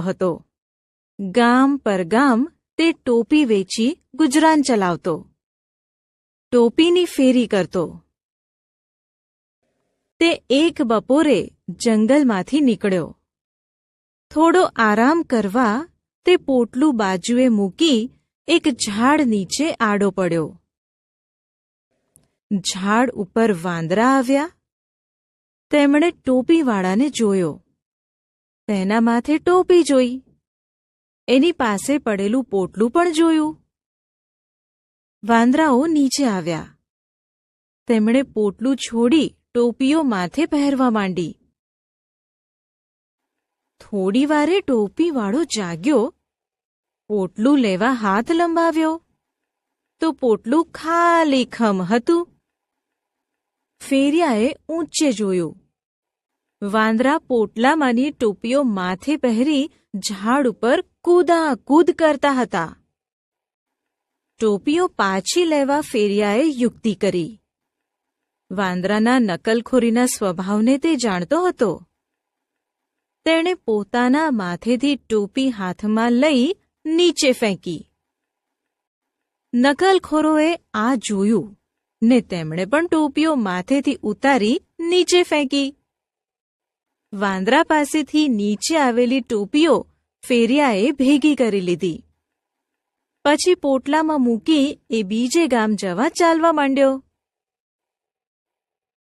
હતો. ગામ પર ગામ તે ટોપી વેચી ગુજરાન ચલાવતો. ટોપીની ફેરી કરતો. તે એક બપોરે જંગલમાંથી નીકળ્યો. થોડો આરામ કરવા તે પોટલું બાજુએ મૂકી એક ઝાડ નીચે આડો પડ્યો. ઝાડ ઉપર વાંદરા આવ્યા. તેમણે ટોપીવાળાને જોયો. તેના માથે ટોપી જોઈ. એની પાસે પડેલું પોટલું પણ જોયું. વાંદરાઓ નીચે આવ્યા. તેમણે પોટલું છોડી ટોપીઓ માથે પહેરવા માંડી. થોડી વારે ટોપીવાળો જાગ્યો. પોટલું લેવા હાથ લંબાવ્યો. તો પોટલું ખાલી ખમ હતું. ફેરિયાએ ઊંચે જોયું. વાંદરા પોટલામાંની ટોપીઓ માથે પહેરી ઝાડ ઉપર કૂદા કૂદ કરતા હતા. ટોપીઓ પાછી લેવા ફેરિયાએ યુક્તિ કરી. વાંદરાના નકલખોરીના સ્વભાવને તે જાણતો હતો. તેણે પોતાના માથેથી ટોપી હાથમાં લઈ નીચે ફેંકી. નકલખોરોએ આ જોયું ને તેમણે પણ ટોપીઓ માથેથી ઉતારી નીચે ફેંકી. વાંદરા પાસેથી નીચે આવેલી ટોપીઓ ફેરિયાએ ભેગી કરી લીધી. પછી પોટલામાં મૂકી એ બીજે ગામ જવા ચાલવા માંડ્યો.